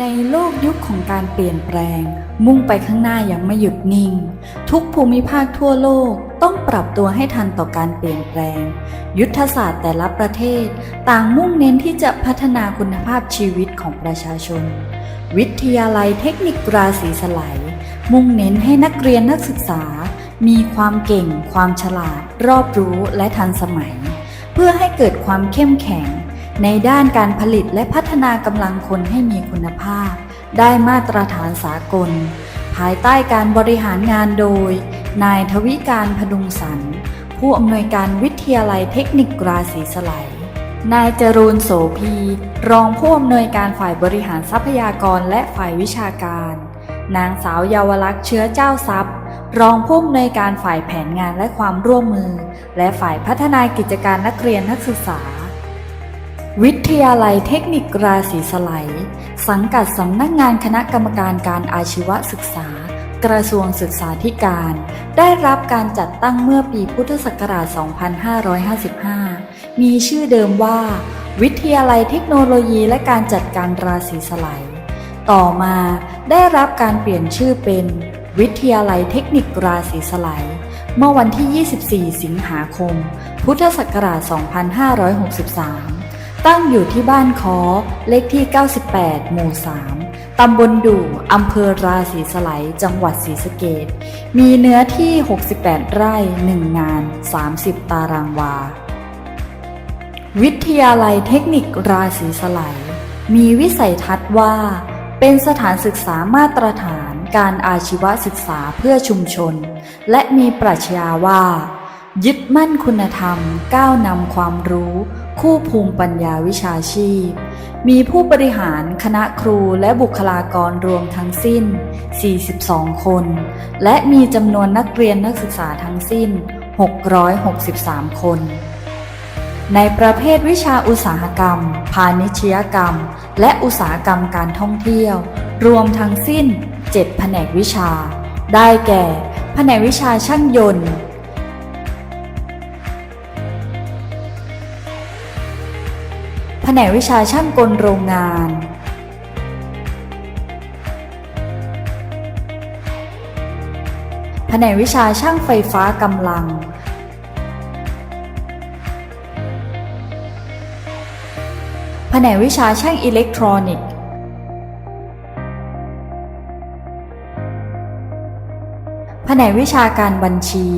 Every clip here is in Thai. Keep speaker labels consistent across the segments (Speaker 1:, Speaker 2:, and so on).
Speaker 1: ในโลกยุคของการเปลี่ยนแปลง มุ่งไปข้างหน้าอย่างไม่หยุดนิ่ง ทุกภูมิภาคทั่วโลกต้องปรับตัวให้ทันต่อการเปลี่ยนแปลง ยุทธศาสตร์แต่ละประเทศ ต่างมุ่งเน้นที่จะพัฒนาคุณภาพชีวิตของประชาชน วิทยาลัยเทคนิคราศีสไลยมุ่งเน้นให้นักเรียนนักศึกษา มีความเก่ง ความฉลาด รอบรู้และทันสมัย เพื่อให้เกิดความเข้มแข็ง ในด้านการผลิตและพัฒนากำลังคนให้มีคุณภาพ ได้มาตรฐานสากล ภายใต้การบริหารงานโดย นายทวิการพดุงสรรผู้อำนวยการวิทยาลัยเทคนิคราศีสไลนายจรูนโสพี รองผู้อำนวยการฝ่ายบริหารทรัพยากรและฝ่ายวิชาการ นางสาวเยาวลักษณ์เชื้อเจ้าทรัพย์ รองผู้อำนวยการฝ่ายแผนงานและความร่วมมือ และฝ่ายพัฒนากิจการนักเรียนนักศึกษา วิทยาลัยเทคนิคราศีสไลสังกัดสำนักงานคณะกรรมการการอาชีวศึกษา กระทรวงศึกษาธิการ ได้รับการจัดตั้งเมื่อปีพุทธศักราช 2555 มีชื่อเดิมว่า วิทยาลัยเทคโนโลยีและการจัดการราศีสไลต่อมาได้รับการเปลี่ยนชื่อเป็น วิทยาลัยเทคนิคราศีสไลเมื่อวันที่ 24 สิงหาคม พุทธศักราช 2563 ตั้งอยู่ที่บ้านคอเลขที่ 98 หมู่ 3 ตำบลดู่อำเภอราศีสไลจังหวัดศรีสะเกดมีเนื้อที่ 68 ไร่ 1 งาน 30 ตารางวา วิทยาลัยเทคนิคราศีสไลมีวิสัยทัศน์ว่า เป็นสถานศึกษามาตรฐานการอาชีวศึกษาเพื่อชุมชน และมีปรัชญาว่า ยึดมั่นคุณธรรมก้าวนำความรู้ คู่ภูมิปัญญาวิชาชีพ มีผู้บริหารคณะครูและบุคลากรรวมทั้งสิ้น 42 คน และมีจำนวนนักเรียนนักศึกษาทั้งสิ้น 663 คน ในประเภทวิชาอุตสาหกรรม พาณิชยกรรม และอุตสาหกรรมการท่องเที่ยว รวมทั้งสิ้น 7 แผนกวิชา ได้แก่ แผนกวิชาช่างยนต์ ผนกวิชาช่างกลโรงงาน แผนกวิชาช่างไฟฟ้ากำลัง แผนกวิชาช่างอิเล็กทรอนิกส์ แผนกวิชาการบัญชี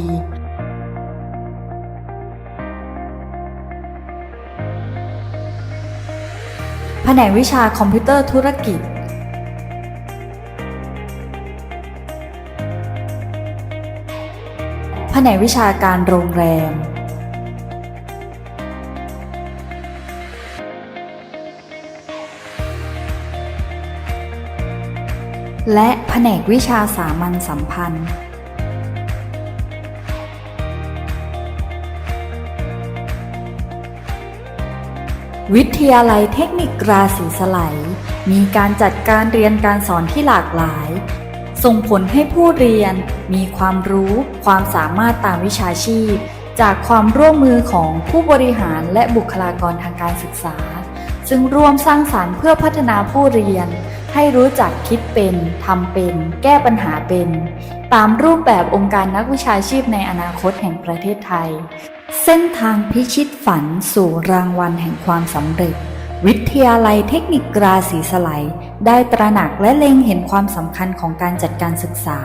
Speaker 1: นกวิชาคอมพิวเตอร์ธุรกิจ แผนกวิชาการโรงแรม และแผนกวิชาสามัญสัมพันธ์ วิทยาลัยเทคนิคราศีสไลมีการจัดการเรียนการสอนที่หลากหลาย ส่งผลให้ผู้เรียนมีความรู้ ความสามารถตามวิชาชีพ จากความร่วมมือของผู้บริหารและบุคลากรทางการศึกษา ซึ่งร่วมสร้างสารรค์เพื่อพัฒนาผู้เรียน ให้รู้จักคิดเป็นทำเป็น แก้ปัญหาเป็น ตามรูปแบบองค์การนักวิชาชีพในอนาคตแห่งประเทศไทย เส้นทางพิชิตฝันสู่รางวัลแห่งความสำเร็จ วิทยาลัยเทคนิคราศีสไลยได้ตระหนักและเล็งเห็นความสำคัญของการจัดการศึกษา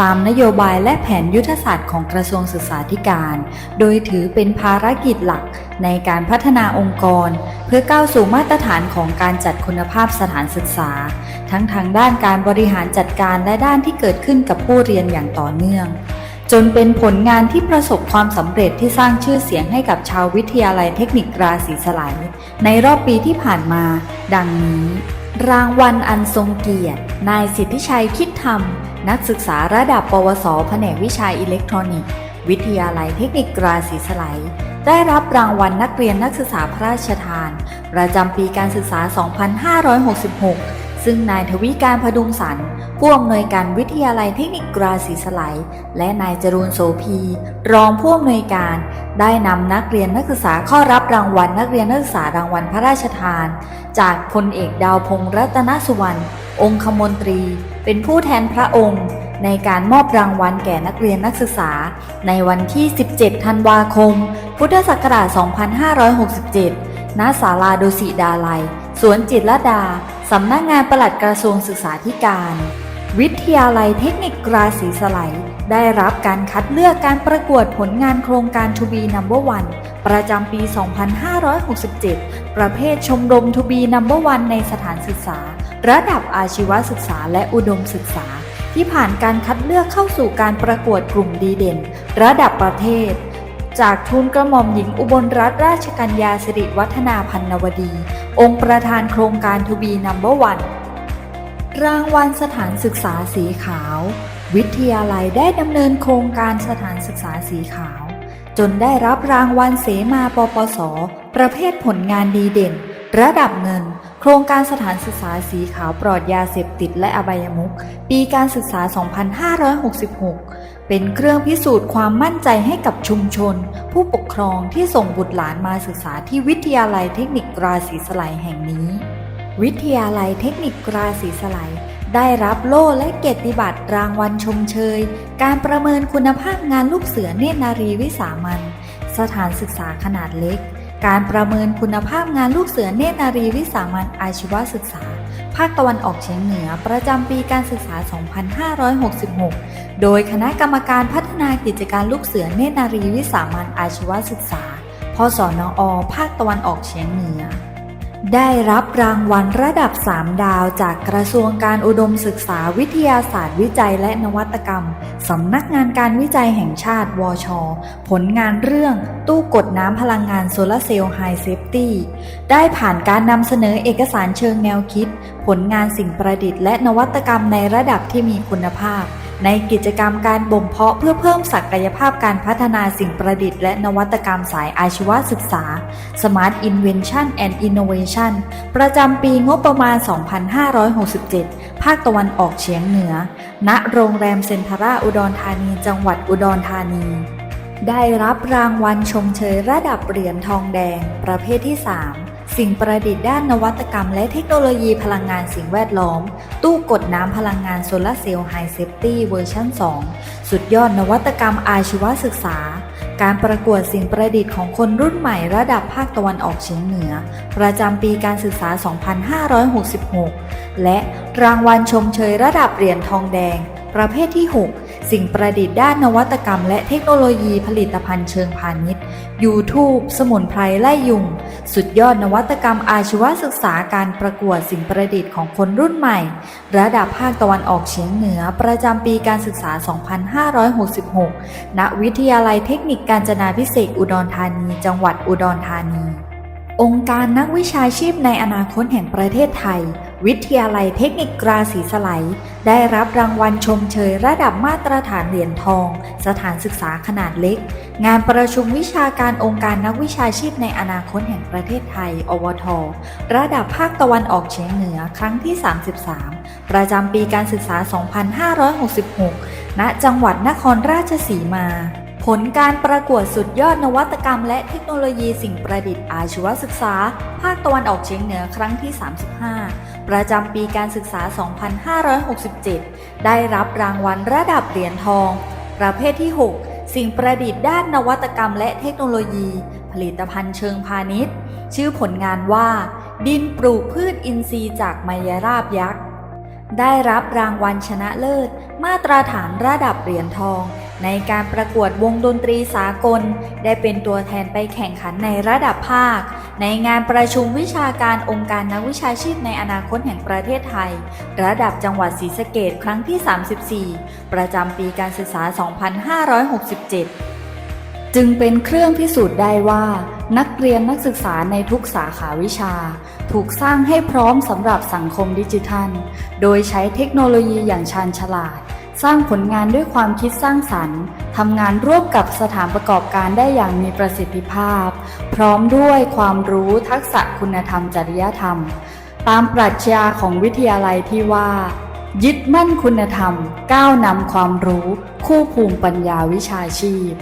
Speaker 1: ตามนโยบายและแผนยุทธศาสตร์ของกระทรวงศึกษาธิการ โดยถือเป็นภารกิจหลักในการพัฒนาองค์กร เพื่อก้าวสู่มาตรฐานของการจัดคุณภาพสถานศึกษา ทั้งทางด้านการบริหารจัดการและด้านที่เกิดขึ้นกับผู้เรียนอย่างต่อเนื่อง จนเป็นผลงานที่ประสบความสำเร็จที่สร้างชื่อเสียงให้กับชาววิทยาลัยเทคนิคราศีสไลยในรอบปีที่ผ่านมา ดังนี้ รางวัลอันทรงเกียรติ นายสิทธิชัยคิดธรรม นักศึกษาระดับปวส แผนกวิชาอิเล็กทรอนิกส์ วิทยาลัยเทคนิคราศีสไลยได้รับรางวัลนักเรียนนักศึกษาพระราชทาน ประจำปีการศึกษา 2566 ซึ่งนายทวีการพดุงสรรผู้อำนวยการวิทยาลัยเทคนิคกราศีสไลและนายจรูนโสพี รองผู้อำนวยการ ได้นำนักเรียนนักศึกษาเข้ารับรางวัล นักเรียนนักศึกษารางวัลพระราชทาน จากพลเอกดาวพงษ์รัตนสุวรรณองคมนตรี เป็นผู้แทนพระองค์ ในการมอบรางวัลแก่นักเรียนนักศึกษา ในวันที่ 17 ธันวาคม พุทธศักราช 2567 ณ ศาลาดุสิดาลัย สวนจิตรดา สำนักงานปลัดกระทรวงศึกษาธิการ วิทยาลัยเทคนิคกราศีสไลยได้รับการคัดเลือกการประกวดผลงานโครงการทูบีนัมเบอร์วันประจำปี 2567 ประเภทชมรมทูบีนัมเบอร์วันในสถานศึกษา ระดับอาชีวศึกษาและอุดมศึกษา ที่ผ่านการคัดเลือกเข้าสู่การประกวดกลุ่มดีเด่น ระดับประเทศ จากทุนกระหม่อมหญิงอุบลรัตนราชกัญญาสิริวัฒนาพันนวดี องค์ประธานโครงการทูบีนัมเบอร์วันรางวัลสถานศึกษาสีขาว วิทยาลัยได้ดำเนินโครงการสถานศึกษาสีขาว จนได้รับรางวัลเสมาปปส ประเภทผลงานดีเด่น ระดับเงิน โครงการสถานศึกษาสีขาวปลอดยาเสพติดและอบายมุขปีการศึกษา 2566 เป็นเครื่องพิสูจน์ความมั่นใจให้กับชุมชน ผู้ปกครองที่ส่งบุตรหลานมาศึกษาที่วิทยาลัยเทคนิคราศีสไลแห่งนี้ วิทยาลัยเทคนิคราศีสไลได้รับโล่และเกียรติบัตรรางวัลชมเชย การประเมินคุณภาพงานลูกเสือเนตรนารีวิสามัน สถานศึกษาขนาดเล็ก การประเมินคุณภาพงานลูกเสือเนตรนารีวิสามันอาชีวศึกษา ภาคตะวันออกเฉียงเหนือประจำปีการศึกษา 2566 โดยคณะกรรมการพัฒนากิจการลูกเสือเนตรนารีวิสามันอาชีวศึกษา พศนอ ภาคตะวันออกเฉียงเหนือ ได้รับรางวัลระดับ 3 ดาวจากกระทรวงการอุดมศึกษาวิทยาศาสตร์วิจัยและนวัตกรรม สำนักงานการวิจัยแห่งชาติ วช ผลงานเรื่องตู้กดน้ำพลังงานโซลาร์เซลล์ไฮเซฟตี้ได้ผ่านการนำเสนอเอกสารเชิงแนวคิด ผลงานสิ่งประดิษฐ์และนวัตกรรมในระดับที่มีคุณภาพ ในกิจกรรมการบ่มเพาะเพื่อเพิ่มศักยภาพการพัฒนาสิ่งประดิษฐ์และนวัตกรรมสายอาชีวศึกษา Smart Invention and Innovation ประจำปีงบประมาณ 2567 ภาคตะวันออกเฉียงเหนือ ณ โรงแรมเซ็นทราอุดรธานี จังหวัดอุดรธานีได้รับรางวัลชมเชยระดับเหรียญทองแดงประเภทที่ 3 สิ่งประดิษฐ์ด้านนวัตกรรม และเทคโนโลยีพลังงานสิ่งแวดล้อม ตู้กดน้ำพลังงานโซลาร์เซลล์ไฮเซฟตี้เวอร์ชัน2 สุดยอดนวัตกรรมอาชีวศึกษา การประกวดสิ่งประดิษฐ์ของคนรุ่นใหม่ระดับภาคตะวันออกเฉียงเหนือ ประจำปีการศึกษา 2566 และรางวัลชมเชยระดับเหรียญทองแดง ประเภทที่ 6 สิ่งประดิษฐ์ด้านนวัตกรรมและเทคโนโลยีผลิตภัณฑ์เชิงพาณิชย์ YouTube สมุนไพรไล่ยุง สุดยอดนวัตกรรมอาชีวศึกษาการประกวดสิ่งประดิษฐ์ของคนรุ่นใหม่ ระดับภาคตะวันออกเฉียงเหนือประจำปีการศึกษา 2566 ณ วิทยาลัยเทคนิคการจนาพิเศษอุดรธานี จังหวัดอุดรธานี องค์การนักวิชาชีพในอนาคตแห่งประเทศไทย วิทยาลัยเทคนิคกราศีสไลยได้รับรางวัลชมเชยระดับมาตรฐานเหรียญทอง สถานศึกษาขนาดเล็ก งานประชุมวิชาการองค์การนักวิชาชีพในอนาคตแห่งประเทศไทย อวท ระดับภาคตะวันออกเฉียงเหนือครั้งที่ 33 ประจำปีการศึกษา 2566 ณ จังหวัดนครราชสีมา ผลการประกวดสุดยอดนวัตกรรมและเทคโนโลยีสิ่งประดิษฐ์อาชีวศึกษา ภาคตะวันออกเฉียงเหนือครั้งที่ 35 ประจำปีการศึกษา 2567 ได้รับรางวัลระดับเหรียญทอง ประเภทที่ 6 สิ่งประดิษฐ์ด้านนวัตกรรมและเทคโนโลยี ผลิตภัณฑ์เชิงพาณิชย์ ชื่อผลงานว่า ดินปลูกพืชอินทรีย์จากไมยราบยักษ์ ได้รับรางวัลชนะเลิศ มาตรฐานระดับเหรียญทอง ในการประกวดวงดนตรีสากล ได้เป็นตัวแทนไปแข่งขันในระดับภาค ในงานประชุมวิชาการองค์การนักวิชาชีพในอนาคตแห่งประเทศไทย ระดับจังหวัดศรีสะเกดครั้งที่ 34 ประจำปีการศึกษา 2567 จึงเป็นเครื่องพิสูจน์ได้ว่า นักเรียนนักศึกษาในทุกสาขาวิชา ถูกสร้างให้พร้อมสำหรับสังคมดิจิทัล โดยใช้เทคโนโลยีอย่างชาญฉลาด สร้างผลงานด้วยความคิดสร้างสรรค์ทำงานร่วมกับสถานประกอบการได้อย่างมีประสิทธิภาพ พร้อมด้วยความรู้ทักษะคุณธรรมจริยธรรม ตามปรัชญาของวิทยาลัยที่ว่า ยึดมั่นคุณธรรม ก้าวนำความรู้ คู่ภูมิปัญญาวิชาชีพ